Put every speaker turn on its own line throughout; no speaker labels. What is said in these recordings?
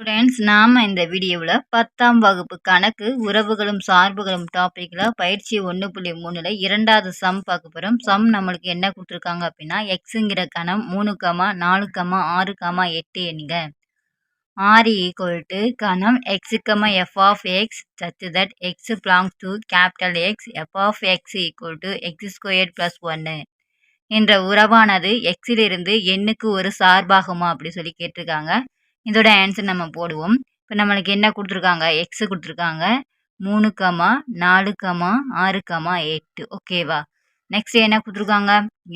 Students நாம் இந்த வீடியோவில் பத்தாம் வகுப்பு கணக்கு உறவுகளும் சார்புகளும் டாப்பிக்கில் பயிற்சி ஒன்று புள்ளி மூணில் இரண்டாவது சம் பார்க்க போகிறோம் சம் நம்மளுக்கு என்ன கொடுத்துருக்காங்க அப்படின்னா எக்ஸுங்கிற கணம் மூணு கமா நாலு கமா ஆறு கமா எட்டு எண்ணுங்க ஆறு ஈக்குவல் டு கணம் x comma f of x such that x belongs to capital x f of x equal to x square plus ஒன்று என்ற உறவானது எக்ஸிலிருந்து எண்ணுக்கு ஒரு சார்பாகுமா அப்படி சொல்லி கேட்டிருக்காங்க. இதோட ஆன்சர் நம்ம போடுவோம். இப்போ நம்மளுக்கு என்ன கொடுத்துருக்காங்க? எக்ஸு கொடுத்துருக்காங்க. மூணு கமா நாலு கமா ஆறு கமா எட்டு. ஓகேவா நெக்ஸ்ட் என்ன கொடுத்துருக்காங்க?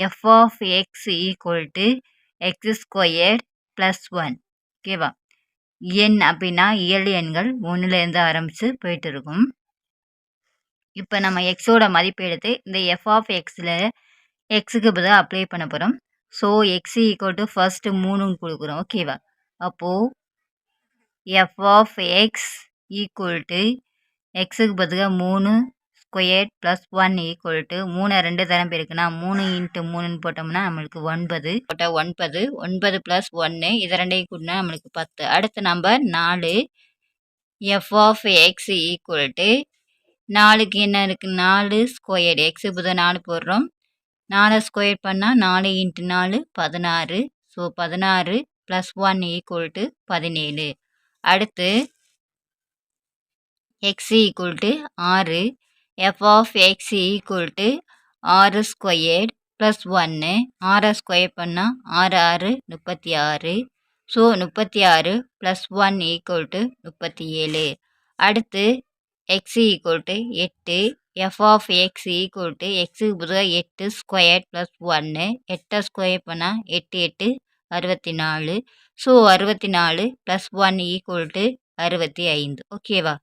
F of x equal to x square plus one ஓகேவா எண் அப்படின்னா இயல் எண்கள் ஒன்றுலேருந்து ஆரம்பித்து போயிட்டு இருக்கும். இப்போ நம்ம எக்ஸோட மதிப்பு எடுத்து இந்த எஃப் ஆஃப் எக்ஸில் எக்ஸுக்கு பதிலாக அப்ளை பண்ண போகிறோம் so x equal to first மூணுன்னு கொடுக்குறோம். ஓகேவா அப்போது f of x equal to எக்ஸுக்கு பதிலாக மூணு square plus one equal to மூணு ரெண்டு தரம் பேருக்குன்னா மூணு இன்ட்டு மூணுன்னு போட்டோம்னா நம்மளுக்கு ஒன்பது. போட்டால் ஒன்பது ஒன்பது ப்ளஸ் ஒன்று இதை ரெண்டையும் கூட்டினா நம்மளுக்கு பத்து. அடுத்த நம்பர் நாலு f of x equal to நாலுக்கு என்ன இருக்குது நாலு ஸ்கொயர் எக்ஸு புதன் நாலு போடுறோம். நாலு ஸ்கொயர் பண்ணால் நாலு இன்ட்டு நாலு பதினாறு. ஸோ பதினாறு ப்ளஸ் ஒன் ஈக்குவல் டு பதினேழு. அடுத்து எக்ஸ் ஈக்குவல் டு ஆறு. F of x equal to ஆறு ஸ்கொயர் ப்ளஸ் ஒன்று ஆறை ஸ்கொயர் பண்ணால் ஆறு ஆறு முப்பத்தி ஆறு. ஸோ முப்பத்தி ஆறு ப்ளஸ் ஒன் ஈக்குவல் டு முப்பத்தி ஏழு. அடுத்து எக்ஸ் ஈக்குவல் டு எட்டு. F of x equal to எக்ஸுக்கு பதிலாக எட்டு ஸ்கொயர் ப்ளஸ் ஒன்று எட்டை ஸ்கொயர் பண்ணால் எட்டு எட்டு. அறுபத்தி நாலு ஸோ அறுபத்தி நாலு ப்ளஸ் ஒன் ஈக்குவல் டு அறுபத்தி ஐந்து ஓகேவா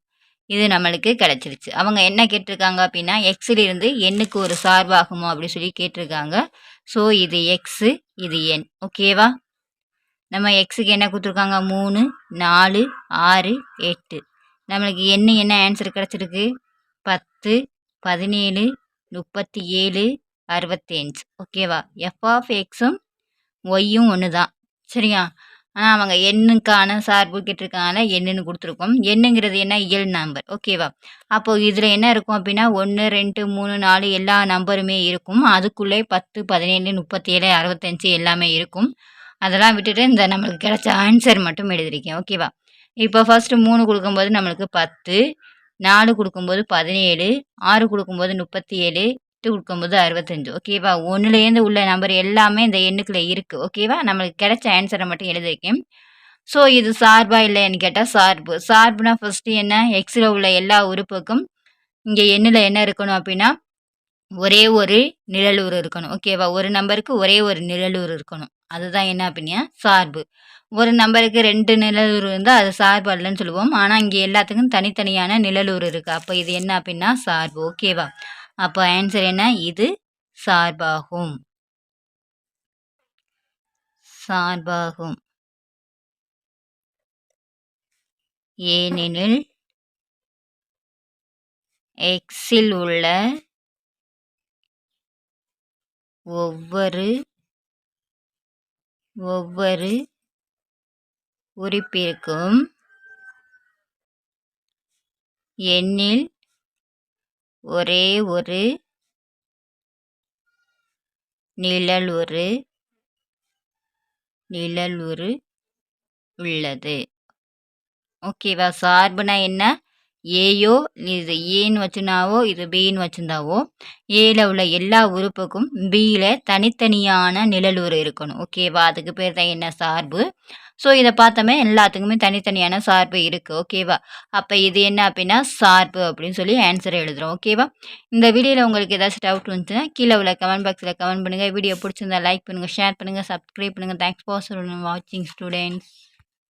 இது நம்மளுக்கு கிடச்சிருச்சு. அவங்க என்ன கேட்டிருக்காங்க அப்படின்னா எக்ஸிலிருந்து எண்ணுக்கு ஒரு சார்பாகுமோ அப்படின்னு சொல்லி கேட்டிருக்காங்க. ஸோ இது எக்ஸு இது எண் ஓகேவா நம்ம எக்ஸுக்கு என்ன கொடுத்துருக்காங்க? மூணு நாலு ஆறு எட்டு. நம்மளுக்கு என்ன என்ன ஆன்சர் கிடச்சிருக்கு? பத்து பதினேழு முப்பத்தி ஏழு அறுபத்தி அஞ்சு ஓகேவா எஃப் ஆஃப் எக்ஸும் ஒய்யும் ஒன்று தான் சரியா? ஆனால் அவங்க எண்ணுக்கான சார்பு கேட்டிருக்காங்க எண்ணுன்னு கொடுத்துருக்கோம். எண்ணுங்கிறது என்ன? இயல் நம்பர் ஓகேவா அப்போது இதில் என்ன இருக்கும் அப்படின்னா ஒன்று ரெண்டு மூணு நாலு எல்லா நம்பருமே இருக்கும். அதுக்குள்ளே பத்து பதினேழு முப்பத்தி ஏழு அறுபத்தஞ்சு எல்லாமே இருக்கும். அதெல்லாம் விட்டுட்டு இந்த நம்மளுக்கு கிடைச்ச ஆன்சர் மட்டும் எழுதியிருக்கேன் ஓகேவா இப்போ ஃபஸ்ட்டு மூணு கொடுக்கும்போது நம்மளுக்கு பத்து நாலு கொடுக்கும்போது பதினேழு ஆறு கொடுக்கும்போது முப்பத்தி ஏழு எட்டு கொடுக்கும்போது அறுபத்தஞ்சு. ஓகேவா ஒன்றுலேருந்து உள்ள நம்பர் எல்லாமே இந்த எண்ணுக்குள்ளே இருக்குது ஓகேவா நம்மளுக்கு கிடைச்ச ஆன்சரை மட்டும் எழுதியிருக்கேன் ஸோ இது சார்பா இல்லைன்னு கேட்டால் சார்பு. சார்புனா ஃபஸ்ட்டு என்ன? எக்ஸில் உள்ள எல்லா உறுப்புக்கும் இங்கே எண்ணில் என்ன இருக்கணும் அப்படின்னா ஒரே ஒரு நிழலூர் இருக்கணும். ஓகேவா ஒரு நம்பருக்கு ஒரே ஒரு நிழலூர் இருக்கணும். அதுதான் என்ன அப்படின்னா சார்பு. ஒரு நம்பருக்கு ரெண்டு நிழலூர் இருந்தால் அது சார்பு அல்லன்னு சொல்லுவோம். ஆனால் இங்கே எல்லாத்துக்கும் தனித்தனியான நிழலூர் இருக்குது அப்போ இது என்ன அப்படின்னா சார்பு. ஓகேவா அப்போ ஆன்சர் என்ன? இது சார்பாகும். சார்பாகும். ஏனெனில் எக்ஸில் உள்ள ஒவ்வொரு ஒவ்வொரு உறுப்பிற்கும் எண்ணில் ஒரே ஒரு நிழல் ஒரு நிழல் ஒரு உள்ளது. ஓகேவா சார்புனா என்ன? ஏயோ இது ஏன்னு வச்சுனாவோ இது பின்னு வச்சுருந்தாவோ ஏல உள்ள எல்லா உறுப்புக்கும் பியில் தனித்தனியான நிழலுரு இருக்கணும். ஓகேவா அதுக்கு பேர் தான் என்ன? சார்பு. ஸோ இதை பார்த்தோமே எல்லாத்துக்குமே தனித்தனியான சார்பு இருக்குது ஓகேவா அப்போ இது என்ன அப்படின்னா சார்பு அப்படின்னு சொல்லி ஆன்சர் எழுதுகிறோம் ஓகேவா இந்த வீடியோவில் உங்களுக்கு ஏதாச்சும் டவுட் வந்துச்சுன்னா கீழே உள்ள கமெண்ட் பாக்ஸில் கமெண்ட் பண்ணுங்கள் வீடியோ பிடிச்சிருந்தா லைக் பண்ணுங்கள் ஷேர் பண்ணுங்கள் சப்ஸ்கிரைப் பண்ணுங்கள் தேங்க்ஸ் ஃபார் வாட்சிங் ஸ்டூடெண்ட்ஸ்